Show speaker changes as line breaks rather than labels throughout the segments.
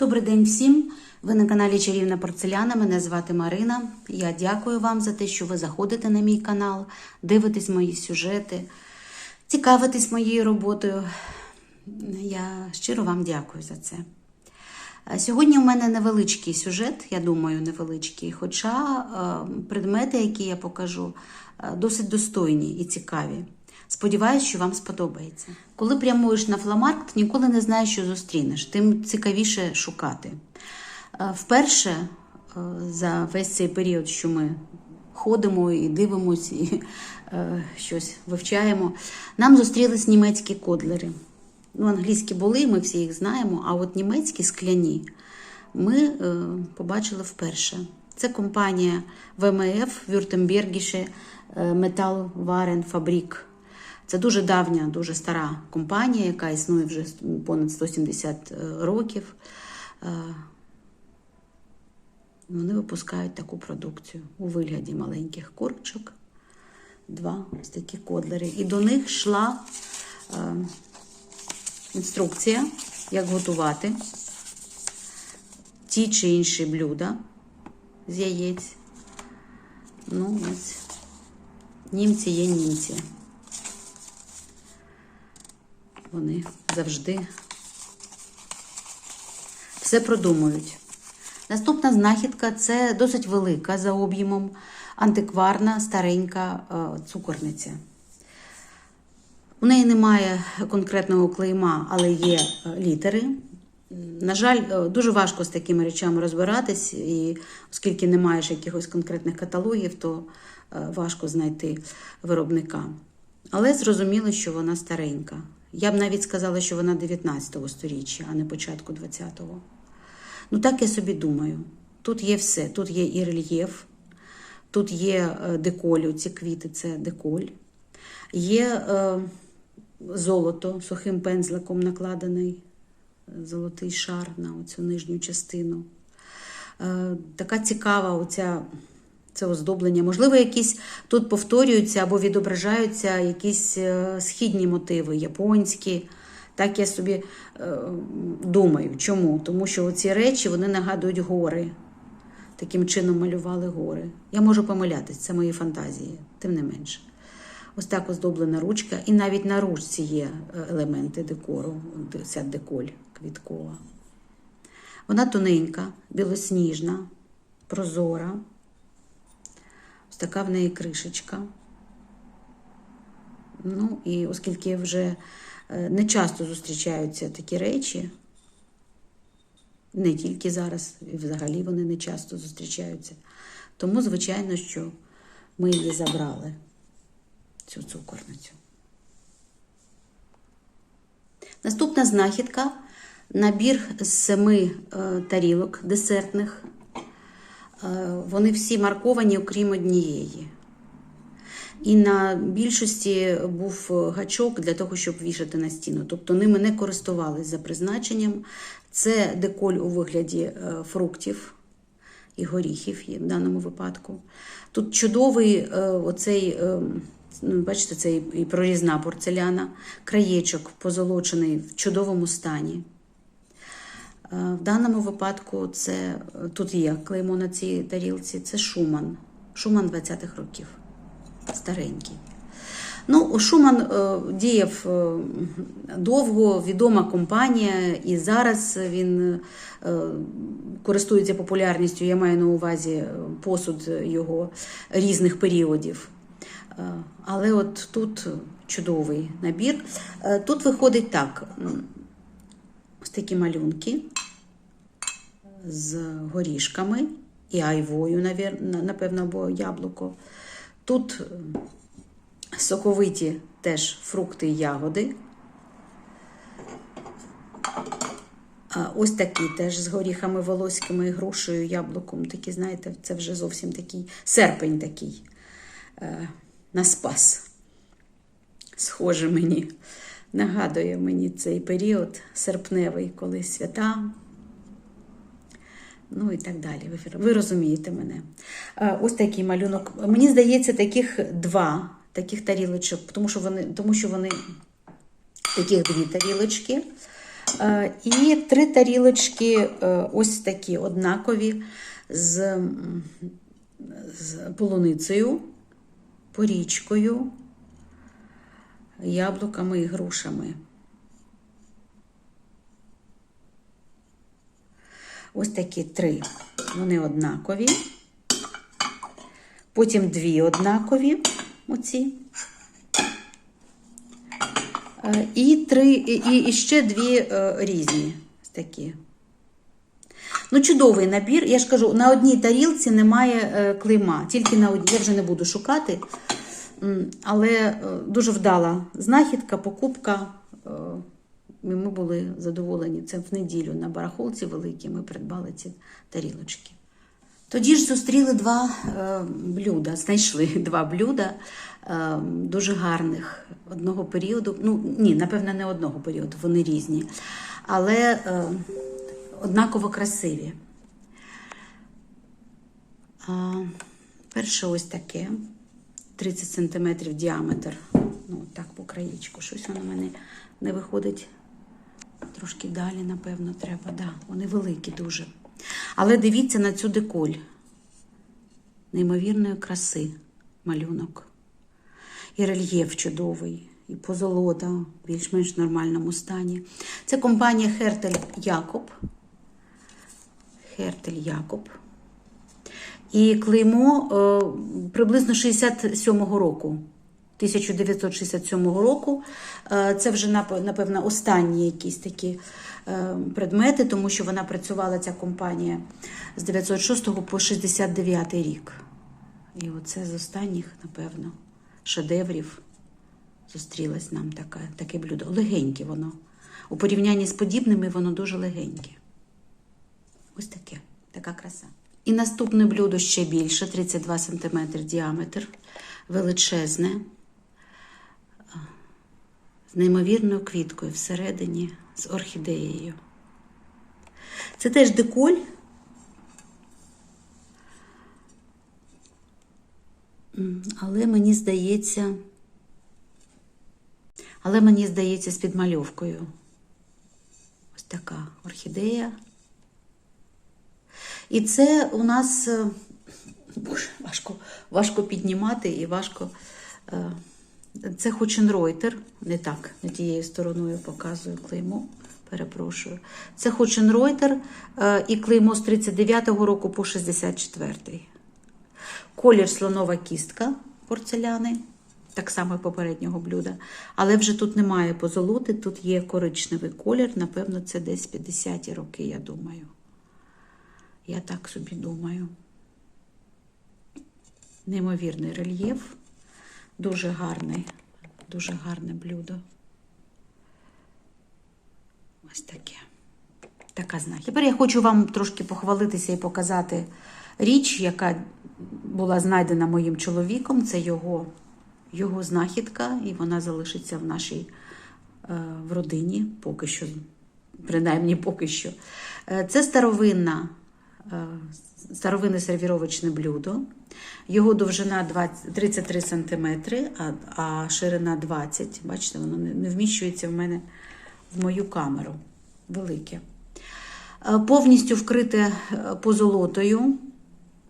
Добрий день всім! Ви на каналі Чарівна Порцеляна. Мене звати Марина. Я дякую вам за те, що ви заходите на мій канал, дивитесь мої сюжети, цікавитесь моєю роботою. Я щиро вам дякую за це. Сьогодні у мене невеличкий сюжет, я думаю, невеличкий, хоча е, предмети, які я покажу, е, досить достойні і цікаві. Сподіваюсь, що вам сподобається. Коли прямуєш на фламаркт, ніколи не знаєш, що зустрінеш, тим цікавіше шукати. Е, Вперше е, за весь цей період, що ми ходимо і дивимося, і е, щось вивчаємо, нам зустрілись німецькі кодлери. Ну, англійські були, ми всі їх знаємо, а от німецькі скляні ми побачили вперше. Це компанія ВМФ Вюртембергісche Метал Фабрік. Це дуже давня, дуже стара компанія, яка існує вже понад 170 років. Е, Вони випускають таку продукцію у вигляді маленьких курочок. Два ось такі кодлери. І до них йшла е, інструкція, як готувати ті чи інші блюда з яєць. Ну, ось німці є німці. Вони завжди все продумують. Наступна знахідка це досить велика за об'ємом антикварна старенька е, цукорниця. У неї немає конкретного клейма, але є е, літери. На жаль, е, дуже важко з такими речами розбиратись, і оскільки не маєш якихось конкретних каталогів, то важко знайти виробника. Але зрозуміло, що вона старенька. Я б навіть сказала, що вона 19 століття, а не початку 20-го. Ну, так я собі думаю. Тут є все. Тут є і рельєф, тут є е, деколь, ці квіти це деколь. Є е, золото сухим пензликом накладений золотий шар на оцю нижню частину. Е, така цікава оця, це оздоблення. Можливо, якісь тут повторюються або відображаються якісь е, східні мотиви, японські. Так я собі е, думаю. Чому? Тому що ці речі вони нагадують гори. Таким чином малювали гори. Я можу помилятись, це мої фантазії, тим не менше. Ось так оздоблена ручка, і навіть на ручці є е, елементи декору, ця деколь квіткова. Вона тоненька, білосніжна, прозора. Така в неї кришечка. Ну, і оскільки вже е, не часто зустрічаються такі речі, не тільки зараз, і взагалі вони не часто зустрічаються. Тому, звичайно, що ми її забрали, цю цукорницю. Наступна знахідка набір з семи е, тарілок десертних. Е, вони всі марковані, окрім однієї. І на більшості був гачок для того, щоб вішати на стіну. Тобто ними не користувались за призначенням. Це деколь у вигляді е, фруктів і горіхів в даному випадку. Тут чудовий е, оцей, е, ну, бачите, це і прорізна порцеляна, краєчок позолочений в чудовому стані. В даному випадку це тут є клеймо на цій тарілці, це Шуман. Шуман 20-х років старенький. Ну, Шуман е, діяв е, довго, відома компанія, і зараз він е, користується популярністю. Я маю на увазі посуд його різних періодів. Е, але от тут чудовий набір. Е, Тут виходить так: ось такі малюнки з горішками і айвою, напевно, або яблуко. Тут соковиті теж фрукти і ягоди. Ось такі теж з горіхами волоськими, грушею, яблуком. Такі, знаєте, це вже зовсім такий серпень такий е, на спас. Схоже мені, нагадує мені цей період серпневий, коли свята. Ну і так далі. Ви, розумієте мене. Е, Ось такий малюнок. Мені здається, таких два таких тарілочок, тому що вони, тому що вони таких дві тарілочки. Е, І три тарілочки е, ось такі однакові з, з полуницею, порічкою, яблуками і грушами. Ось такі три. Вони однакові. Потім дві однакові, оці. Е, І, три, і, ще дві е, різні такі. Ну, чудовий набір. Я ж кажу, на одній тарілці немає е, клейма, тільки на одній. Я вже не буду шукати. Але дуже вдала знахідка, покупка. Е, Ми були задоволені. Це в неділю на барахолці великій ми придбали ці тарілочки. Тоді ж зустріли два е, блюда, знайшли два блюда е, дуже гарних одного періоду. Ну, ні, напевно, не одного періоду, вони різні, але е, однаково красиві. А, перше ось таке 30 см діаметр. Ну, так по краєчку. Щось воно в мене не виходить. Трошки далі, напевно, треба. Да, вони великі дуже. Але дивіться на цю деколь. Неймовірної краси малюнок. І рельєф чудовий, і позолота в більш-менш нормальному стані. Це компанія Хертель Якоб. Хертель Якоб. І клеймо е, приблизно 67-го року. 1967 року. Е, Це вже, напевно, останні якісь такі е, предмети, тому що вона працювала, ця компанія, з 906 по 69 рік. І оце з останніх, напевно, шедеврів зустрілось нам таке, таке блюдо. Легеньке воно. У порівнянні з подібними воно дуже легеньке. Ось таке, така краса. І наступне блюдо ще більше, 32 см діаметр, величезне, з неймовірною квіткою всередині, з орхідеєю. Це теж деколь. Але мені здається, але мені здається з підмальовкою. Ось така орхідея. І це у нас е, боже, важко, важко піднімати і важко. Це Хоченройтер, не так, не тією стороною показую клеймо. Перепрошую. Це Хоченройтер і клеймо з 39-го року по 64-й. Колір слонова кістка порцеляни, так само попереднього блюда. Але вже тут немає позолоти, тут є коричневий колір. Напевно, це десь 50-ті роки, я думаю. Я так собі думаю. Неймовірний рельєф. Дуже гарний, дуже гарне блюдо. Ось таке. Така знахідка. Тепер я хочу вам трошки похвалитися і показати річ, яка була знайдена моїм чоловіком. Це його, його знахідка, і вона залишиться в нашій е, в родині поки що, принаймні поки що. Е, Це старовинна, старовинне сервіровочне блюдо. Його довжина 20, 33 см, а, ширина 20 Бачите, воно не, вміщується в мене в мою камеру. Велике. Е, Повністю вкрите е, позолотою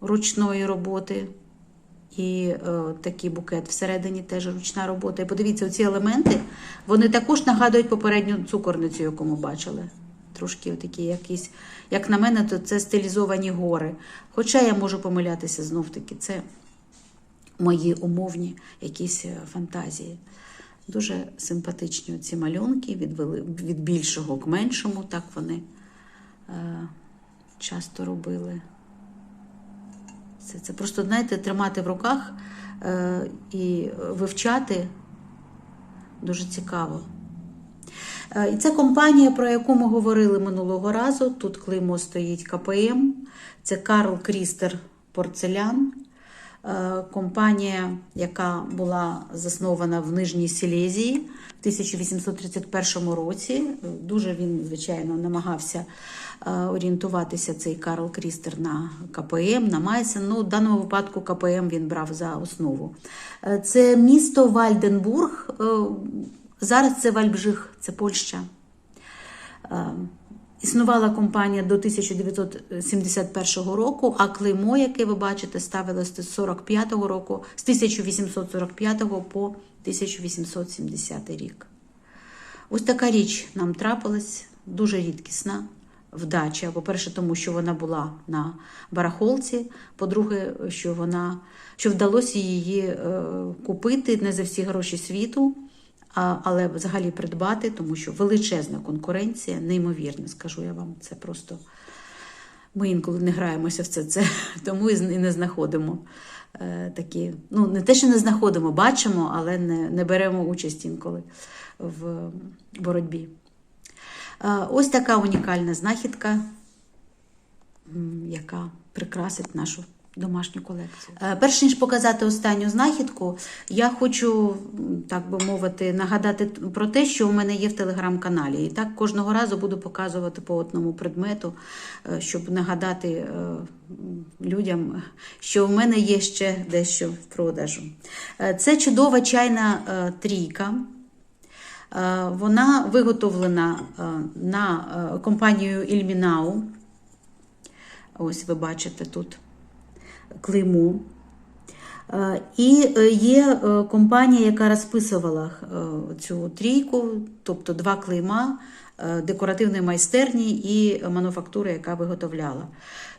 ручної роботи. І е, такий букет всередині теж ручна робота. І подивіться, ці елементи вони також нагадують попередню цукорницю, яку ми бачили. Трошки такі якісь, як на мене, то це стилізовані гори. Хоча я можу помилятися знов-таки, це мої умовні якісь е, фантазії. Дуже симпатичні ці малюнки від, від більшого к меншому, так вони е, часто робили. Це, це просто, знаєте, тримати в руках е, і вивчати дуже цікаво. Е, І це компанія, про яку ми говорили минулого разу. Тут клеймо стоїть КПМ. Це Карл Крістер Порцелян. Е, Компанія, яка була заснована в Нижній Сілезії в 1831 році. Дуже він, звичайно, намагався е, орієнтуватися цей Карл Крістер на КПМ, на Майсен. Ну, в даному випадку КПМ він брав за основу. Це місто Вальденбург. Зараз це Вальбжих, це Польща. Е, Існувала компанія до 1971 року, а клеймо, яке ви бачите, ставилося з 45-го року, з 1845 по 1870 рік. Ось така річ нам трапилась, дуже рідкісна вдача. По-перше, тому що вона була на барахолці. По-друге, що вона що вдалося її е, купити не за всі гроші світу, але взагалі придбати, тому що величезна конкуренція, неймовірна, скажу я вам, це просто. Ми інколи не граємося в це, це тому і не знаходимо е, такі. Ну, не те, що не знаходимо, бачимо, але не, не беремо участь інколи в боротьбі. Е, ось така унікальна знахідка, яка прикрасить нашу домашню колекцію. Е, Перш ніж показати останню знахідку, я хочу, так би мовити, нагадати про те, що у мене є в телеграм-каналі. І так кожного разу буду показувати по одному предмету, е, щоб нагадати е, людям, що в мене є ще дещо в продажу. Це чудова чайна трійка. Вона виготовлена на компанію Ільмінау. Ось ви бачите тут клеймо. Е, І е, є е, компанія, яка розписувала цю трійку, тобто два клейма декоративної майстерні і мануфактури, яка виготовляла.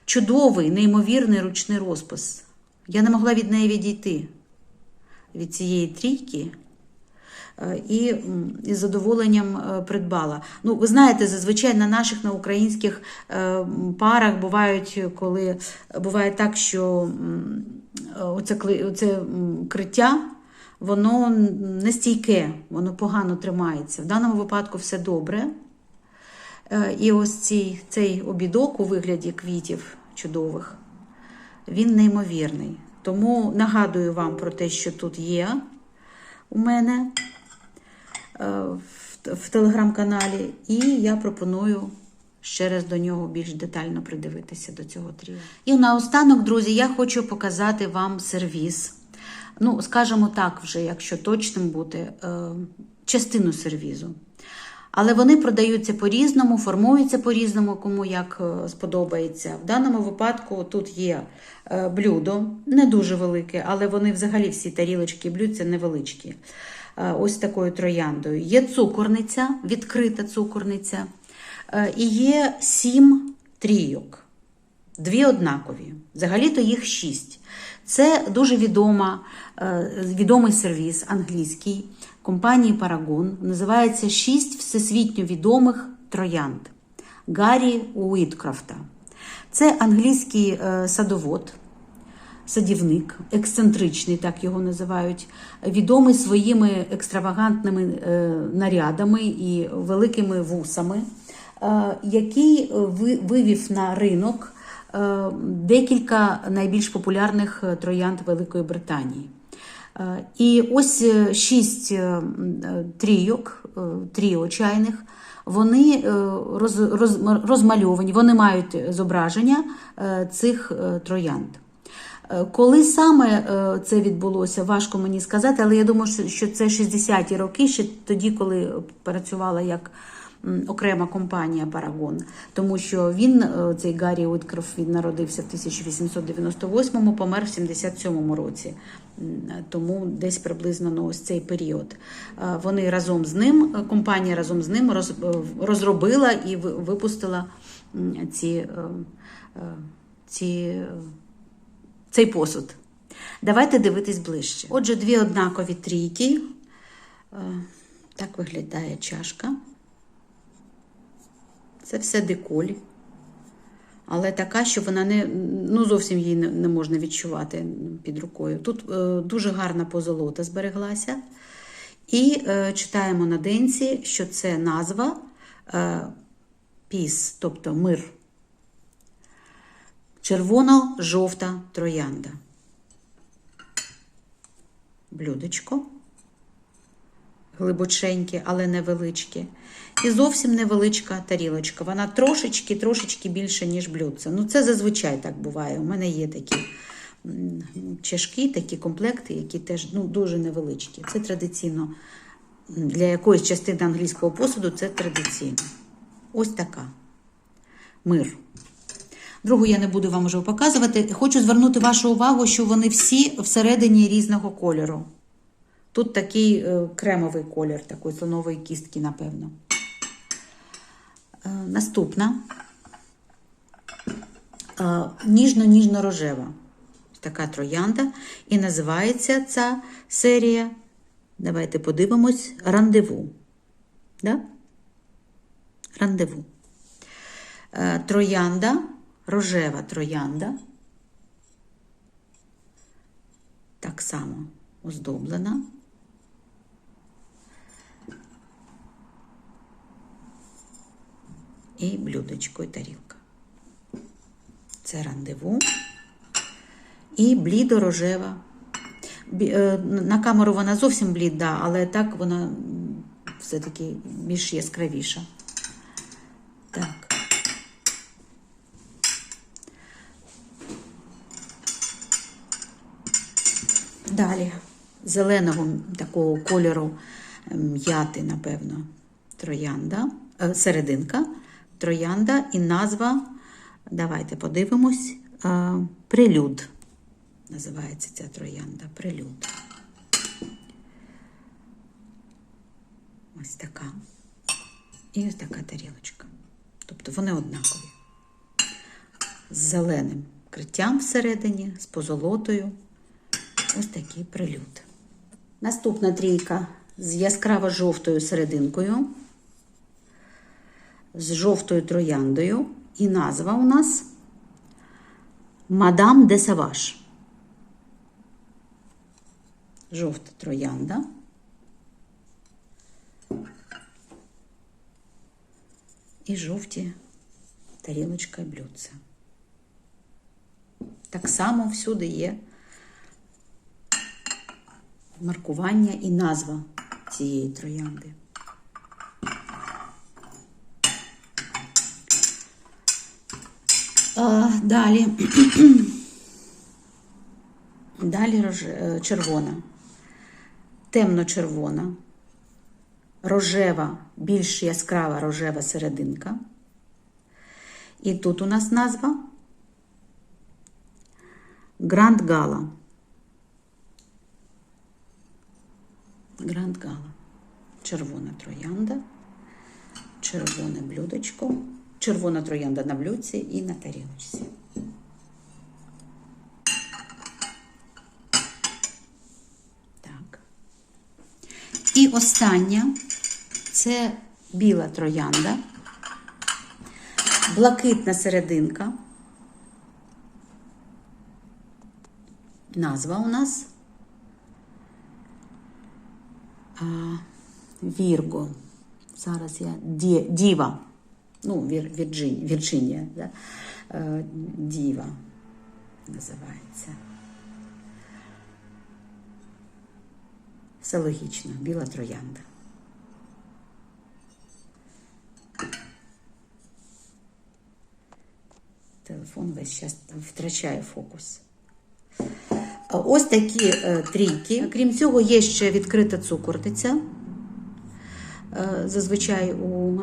Чудовий, неймовірний ручний розпис. Я не могла від неї відійти від цієї трійки. Е, І із задоволенням е, придбала. Ну, ви знаєте, зазвичай на наших на українських е, парах бувають, коли буває так, що оце, оце криття. Воно нестійке, воно погано тримається. В даному випадку все добре. І ось цей, цей обідок у вигляді квітів чудових, він неймовірний. Тому нагадую вам про те, що тут є у мене в, в телеграм-каналі, і я пропоную ще раз до нього більш детально придивитися до цього тріо. І наостанок, друзі, я хочу показати вам сервіс. Ну, скажімо так, вже, якщо точним бути, е, частину сервізу. Але вони продаються по-різному, формуються по-різному, кому як е, сподобається. В даному випадку тут є е, блюдо, не дуже велике, але вони взагалі всі тарілочки і блюдця невеличкі. Е, Ось такою трояндою. Є цукорниця, відкрита цукорниця, е, і є сім трійок. Дві однакові. Взагалі-то їх шість. Це дуже відома, е, відомий сервіс англійський компанії Paragon. Називається Шість всесвітньо відомих троянд Гаррі Уіткрафта. Це англійський садовод, садівник, ексцентричний, так його називають, відомий своїми екстравагантними е, нарядами і великими вусами, е, який вивів на ринок е, декілька найбільш популярних троянд Великої Британії. І ось шість трійок, тріо чайних, вони роз, роз, розмальовані, вони мають зображення цих троянд. Коли саме е, це відбулося, важко мені сказати, але я думаю, що- це 60-ті роки, ще тоді, коли працювала як окрема компанія Парагон. Тому що він, е, цей Гаррі Уіткроф, він народився в 1898-му, помер в 77-му році. Тому десь приблизно на ось цей період. Е, Вони разом з ним, компанія разом з ним роз- розробила і ви- випустила ці, ці цей посуд. Давайте дивитись ближче. Отже, дві однакові трійки. Е, Так виглядає чашка. Це все деколь. Але така, що вона не ну зовсім її не, можна відчувати під рукою. Тут е, дуже гарна позолота збереглася. І е, читаємо на денці, що це назва е, піс, тобто мир. Червоно-жовта троянда. Блюдечко. Глибоченьке, але невеличке. І зовсім невеличка тарілочка. Вона трошечки, трошечки більше, ніж блюдце. Ну, це зазвичай так буває. У мене є такі чашки, такі комплекти, які теж ну, дуже невеличкі. Це традиційно. Для якоїсь частини англійського посуду це традиційно. ось така. Мир. Другу я не буду вам вже показувати. Хочу звернути вашу увагу, що вони всі всередині різного кольору. Тут такий е, кремовий колір, такої слонової кістки, напевно. Е, наступна е, ніжно-ніжно-рожева. Така троянда. І називається ця серія. Давайте подивимось, рандеву. Да? Рандеву. Троянда, рожева троянда. Так само оздоблена. І блюдечко і тарілка. Це рандеву. І блідо-рожева. Е, На камеру вона зовсім бліда, але так вона все-таки більш яскравіша. Так. Далі зеленого такого кольору м'яти, напевно, троянда, е, серединка, троянда і назва, давайте подивимось, е, прилюд. Називається ця троянда, прилюд. Ось така. І ось така тарілочка. Тобто вони однакові. З зеленим криттям всередині, з позолотою. Ось такий прилюд. Наступна трійка з яскраво жовтою серединкою, з жовтою трояндою. І назва у нас Мадам де Саваш. Жовта троянда. І жовті тарілочка і блюдце. Так само всюди є маркування і назва цієї троянди. А, далі. далі е, червона, темно-червона, рожева, більш яскрава рожева серединка. І тут у нас назва Гранд Гала. Гранд Гала. Червона троянда, червоне блюдечко, червона троянда на блюдці і на тарілочці. Так. І остання це біла троянда, блакитна серединка. Назва у нас а, Вірго. Зараз я Ді, Діва. Ну, Вір, Вірджин, Вірджинія. Да? Е, Діва називається. Все логічно, біла троянда. Телефон весь час втрачає фокус. Ось такі е, трійки. Крім цього, є ще відкрита цукорниця. Е, Зазвичай у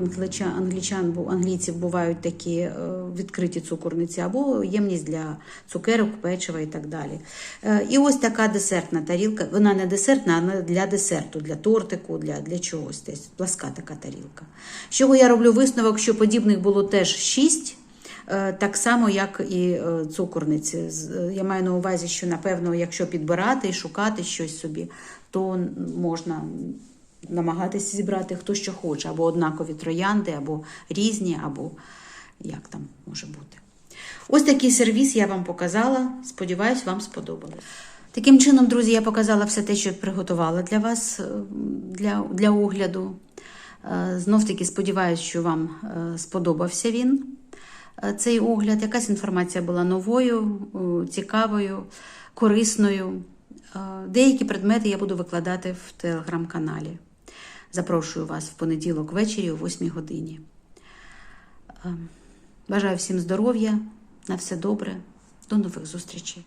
англічан, бу- англійців бувають такі е, відкриті цукорниці, або ємність для цукерок, печива і так далі. І ось така десертна тарілка. Вона не десертна, а для десерту, для тортику, для, для чогось. Десь пласка така тарілка. З чого я роблю висновок, що подібних було теж шість. Е, Так само, як і е, цукорниці. Е, Я маю на увазі, що, напевно, якщо підбирати і шукати щось собі, то можна намагатися зібрати хто що хоче, або однакові троянди, або різні, або як там може бути. Ось такий сервіс я вам показала. Сподіваюсь, вам сподобалось. Таким чином, друзі, я показала все те, що приготувала для вас для, для огляду. Знов таки сподіваюся, що вам сподобався він, цей огляд. Якась інформація була новою, е, цікавою, корисною. Е, Деякі предмети я буду викладати в телеграм-каналі. Запрошую вас в понеділок ввечері о 8 годині. Е, Бажаю всім здоров'я, на все добре, до нових зустрічей.